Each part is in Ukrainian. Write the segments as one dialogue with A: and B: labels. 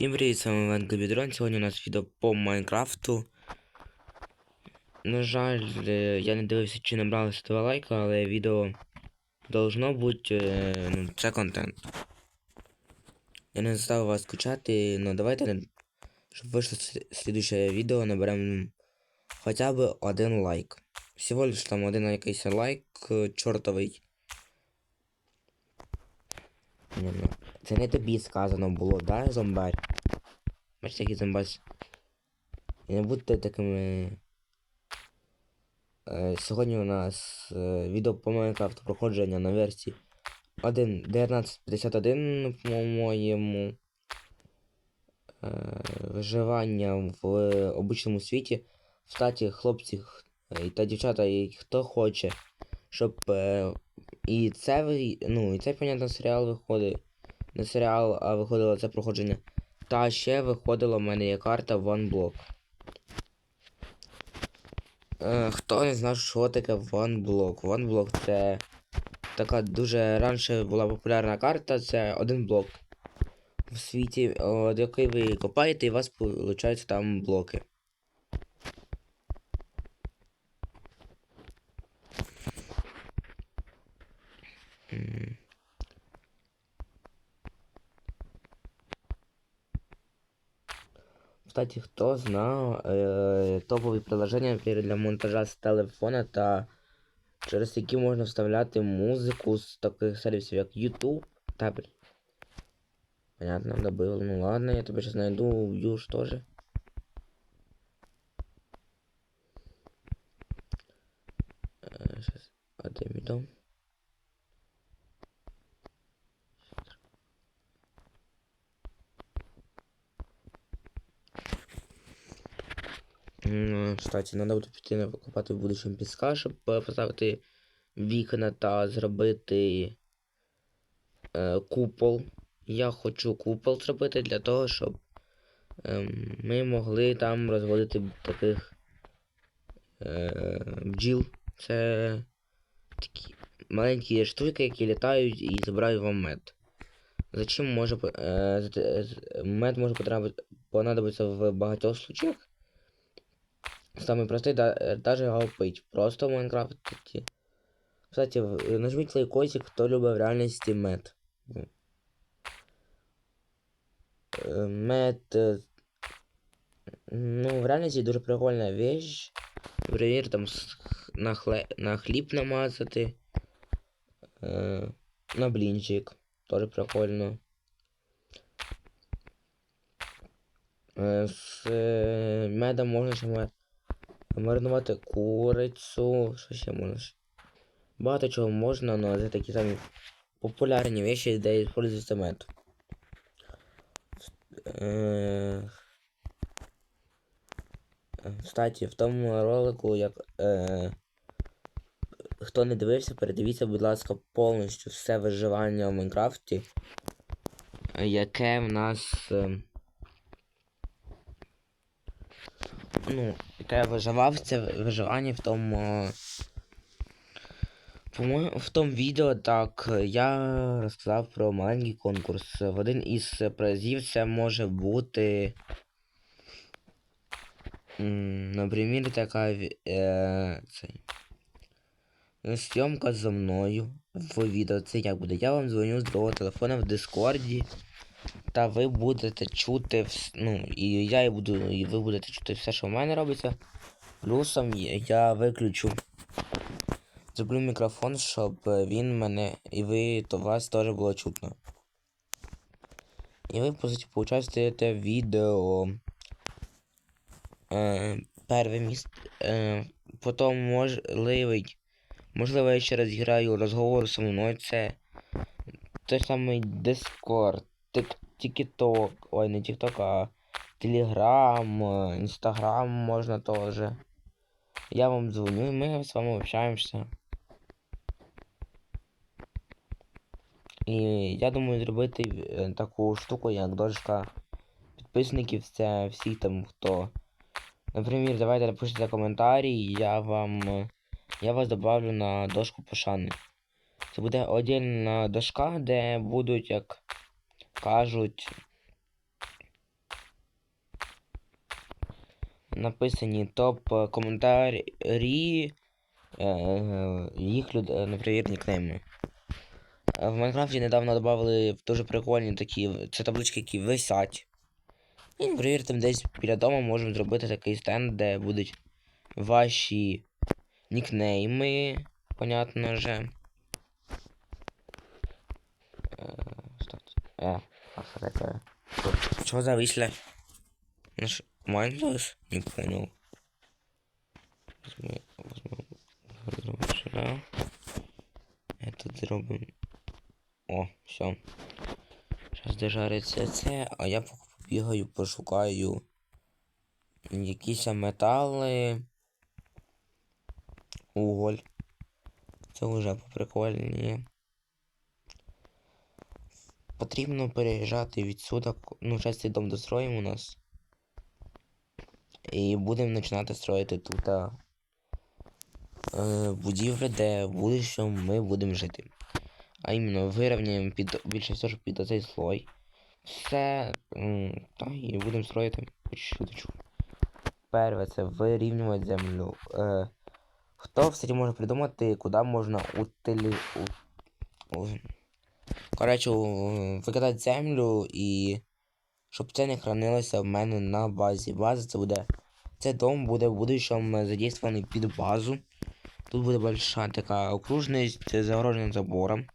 A: Всім привіт, з вами Іван Глебідрон. Сьогодні у нас відео по Майнкрафту. На жаль, е, я не дивився, чи набралося 2 лайка, але відео должно бути. е, Ну, це контент. Я не заставив вас скучати, але давайте, щоб вийшло слід- слідуюче відео, наберемо хоча б один лайк. Всього лиш там один якийсь лайк е, чортовий. Ну, Це не тобі сказано було, да, зомбарь? Бачите, який зомбась. І не будьте такими. Е, сьогодні у нас е, відео по Майнкрафту проходження на версії 1.1951, по-моєму. Е, виживання в обичному світі. Кстати, хлопці х- е, та дівчата, і хто хоче, щоб е, і це ну, і цей, понятно, серіал виходить. Не серіал, а виходило це проходження. Та ще виходила в мене є карта OneBlock. Е, хто не знав, що таке OneBlock? OneBlock це така дуже раніше була популярна карта, це один блок в світі, от який ви копаєте, і у вас виходять там блоки. Кстати, хто знав, е, топові приложення для монтажа з телефона та через які можна вставляти музику з таких сервісів, як YouTube. Та. Понятно, добил. Ну ладно, я тебе сейчас найду, убью что же. Сейчас, где мой дом? Кстати, надо буде піти на викопати в будущому піска, щоб е, поставити вікна та зробити е, купол. Я хочу купол зробити для того, щоб ем, ми могли там розводити таких е, бджіл. Це такі маленькі штуки, які літають і забирають вам мед. Зачем може е, мед може потрапити понадобиться в багатьох случаях. Самый простой, да, э, даже его пить. Просто в Майнкрафте. Кстати, в- нажміть лайкосик, хто любить в реальності мед. Е, Мед. Ну, в реальності дуже прикольна вещь. Наприклад, там на, хле... на хліб намазати. На блінчик. Тоже прикольно. З медом можна ще. Маринувати курицю. Що ще можна? Багато чого можна, але це такі самі популярні вещи, де использується мед. Е, Кстати, в тому ролику, як е, хто не дивився, передивіться, будь ласка, повністю все виживання в Майнкрафті, е, яке в нас. Е, ну, яке я виживав, це виживання в тому. е, в тому відео так я розказав про маленький конкурс. В один із призів це може бути. Наприклад, така е, цей. Зйомка зі мною в відео. Це як буде? Я вам дзвоню з другого телефона в Дискорді. Та ви будете чути ну, і я і буду, і ви будете чути все, що в мене робиться. Плюсом я- виключу. Зроблю мікрофон, щоб він мене і ви, то вас теж було чутно. І ви, по суті, поучаствуєте в відео. Е, перше місце. Е, потім можливий. Можливо, я ще раз граю розговор зі мною. Це той самий Discord, TikTok, ой, не TikTok, а Telegram, е, Instagram можна теж. Я вам дзвоню, і ми з вами общаємося. І я думаю зробити е, таку штуку, як дошка підписників. Це всі там, хто. Наприклад, давайте напишіть коментарі, я вам. е, Я вас добавлю на дошку пошани. Це буде отдельна дошка, де будуть, як кажуть. Написані топ е, коментарі е, е, їх люд... непривірні клейми. В Майнкрафті недавно додали дуже прикольні такі це таблички, які висять. І перевірте, десь біля дому можемо зробити такий стенд, де будуть ваші нікнейми, понятно же. Що таке? Чего зависли? Наш Майнлес? Не понял. Возьми, возьми, зробимо сюди. Этот зробимо. О, все. Зараз де жариться це, а я побігаю, пошукаю якісь метали. Уголь. Це вже поприкольніше. Потрібно переїжджати відсюди. Ну, зараз цей дом достроїмо у нас. І будемо починати строїти тут а, е, будівлі, де в будущому ми будемо жити. А іменно вирівняємо під більше всього під оцей слой. Все. Та і будемо строїти по. Перше це вирівнювати землю. Е, хто, кстати, може придумати, куди можна утилі... У... Коротше, викидати землю і щоб це не хранилося в мене на базі. База це буде. Це дом буде в будущому задействований під базу. Тут буде большая така окружність загорожена забором.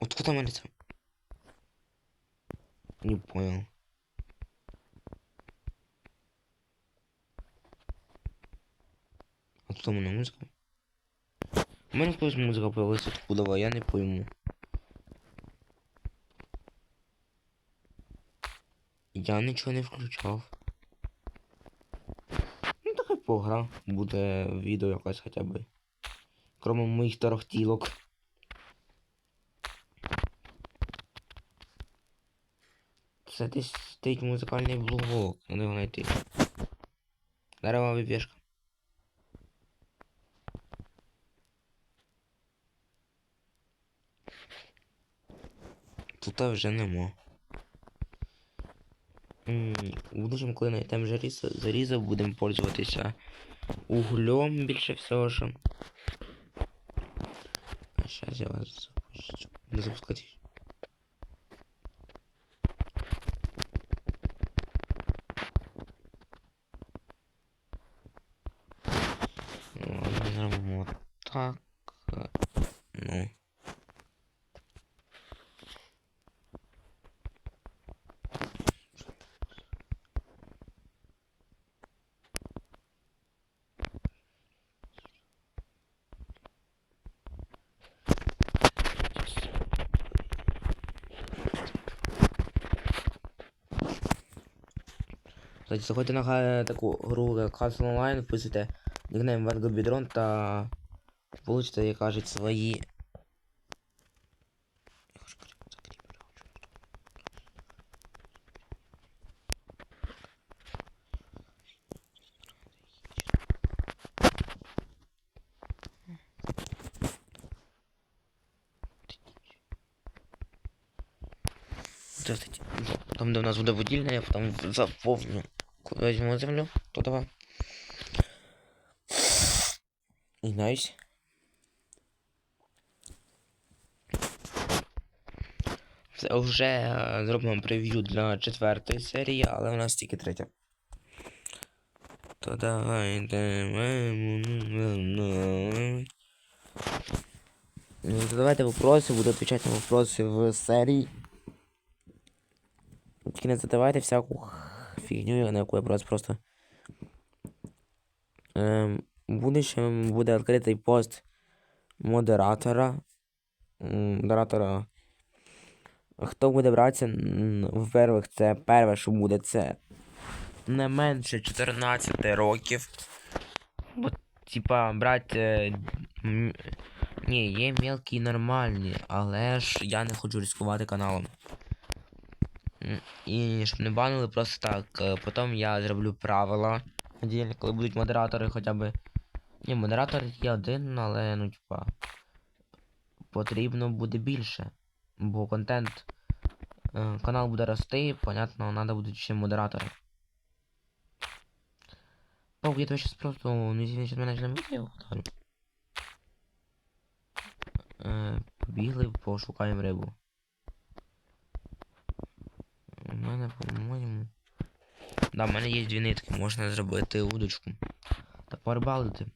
A: Откуда мене це? Не понял. Откуда у мене музика? У мене якась музика появилась откуда, я не пойму. Я нічого не включав. Ну така погра. Буде відео якось хоча б. Кроме моїх торохтілок. Це десь стоїть музикальний блок. Надо його знайти. Дерева вибіжка. Тут вже нема. Будущем, коли знайдемо заріза, заріза, будемо пользуватися углем більше всього. Що. А зараз я вас запущу. Не запускати. Ладно, зробимо так. Ну. Кстати, заходьте на таку гру Castle Online, вписуйте нікнейм Венго Бідрон та получите, як кажуть, свої. Там, де у нас буде водільня, я потім заповню. Візьмемо землю? Давай. І найс. Все, вже е, зробимо прев'ю для четвертої серії, але у нас тільки третя. То давайте. Ну, Задавайте вопроси, буду відповідати на вопроси в серії. Тільки не задавайте всяку фігню, на яку я просто. Ем, в будущем буде відкритий пост модератора. Модератора. Хто буде братися, во-первых, це перше, що буде, це не менше 14 років. Бо, типа, брати. е, Ні, є мелкі нормальні, але ж я не хочу ризикувати каналом. І щоб не банили просто так. е, Потім я зроблю правила. Коли будуть модератори хоча б. Ні, модератор є один, але ну типа. Потрібно буде більше. Бо контент Е, канал буде рости, понятно, надо будуть ще модератори. Паук, я тебе сейчас просто не извини, мене на відео. Побігли, пошукаємо рибу. У мене, по-моєму. Да, в мене є дві нитки, можна зробити удочку. Та порибалити.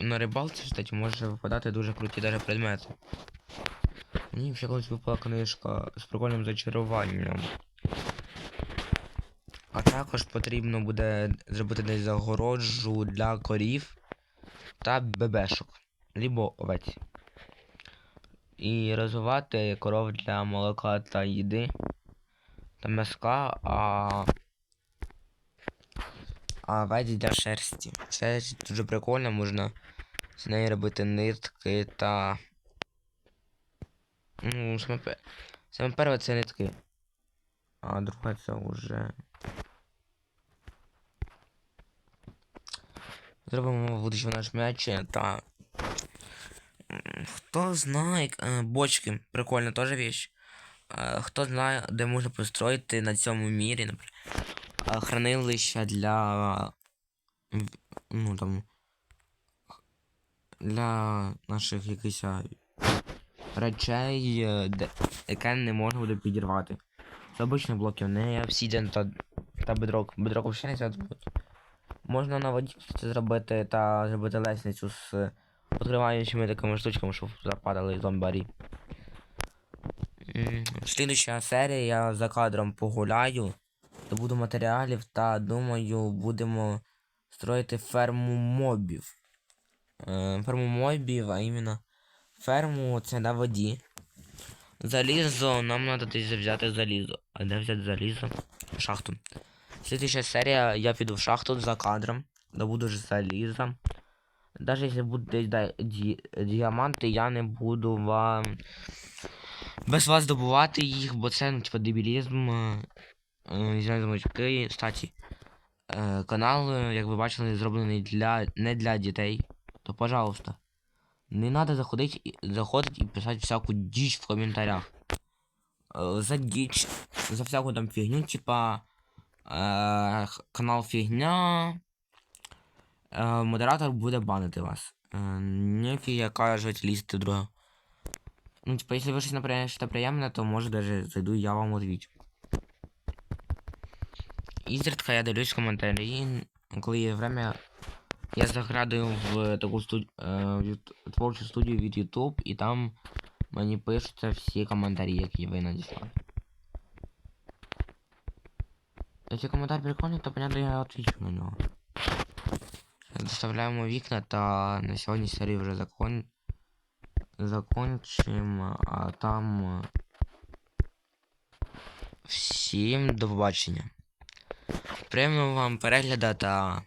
A: На рибалці, кстати, може випадати дуже круті даже предмети. Мені ще колись випала книжка з прикольним зачаруванням. А також потрібно буде зробити десь загороджу для корів та бебешок, либо овець. І розвивати коров для молока та їди та м'яска, а. А овець для шерсті. Шерсть дуже прикольно, можна з неї робити нитки та. Ну, саме, саме перше це нитки. А друге це вже. Зробимо будучи наш м'яч та. Хто знає, е, бочки, прикольна теж віч. Е, Хто знає, де можна построїти на цьому мірі, наприклад, е, хранилища для. Ну там. Для наших якихось речей, е, де, яке не можна буде підірвати. Це обичні блоки, не обсідіан та, та бедрок. Бедрок взагалі не зробити. Можна на воді зробити та зробити лестницю з відкриваючими такими штучками, щоб западали зомбарі. Слідуюча серія я за кадром погуляю, добуду матеріалів та думаю, будемо строїти ферму мобів. Е, ферму мобів, а іменно ферму це на воді. Залізо, нам треба десь взяти залізо. А де взяти залізо? Шахту. Слідуюча серія, я піду в шахту за кадром, добуду ж залізо. Даже якщо будуть десь да, ді, діаманти, я не буду вам без вас добувати їх, бо це ну, типа дебілізм. Е, е, Зіна замочки. Кстати, е, канал, як ви бачили, зроблений для, не для дітей. То, пожалуйста, не надо заходити, і- і писати всяку діч в коментарях. За діч, за всяку там фігню, типа е, канал фігня. Е, модератор буде банити вас. Е, Ніфіг яка жить лізти в друге. Ну, типа, если вы что-то например, что приємне, то може даже зайду я вам отвічу. Ізредка я дивлюсь коментарі, коли є время. Я заглядаю в таку студ... е, в творчу студію від YouTube, і там мені пишуться всі коментарі, які ви надіслали. Якщо коментар прикольний, то понятно я отвічу на нього. Доставляємо вікна та на сьогодні серію вже закон... закончим, а там е, всім до побачення. Приємного вам перегляду та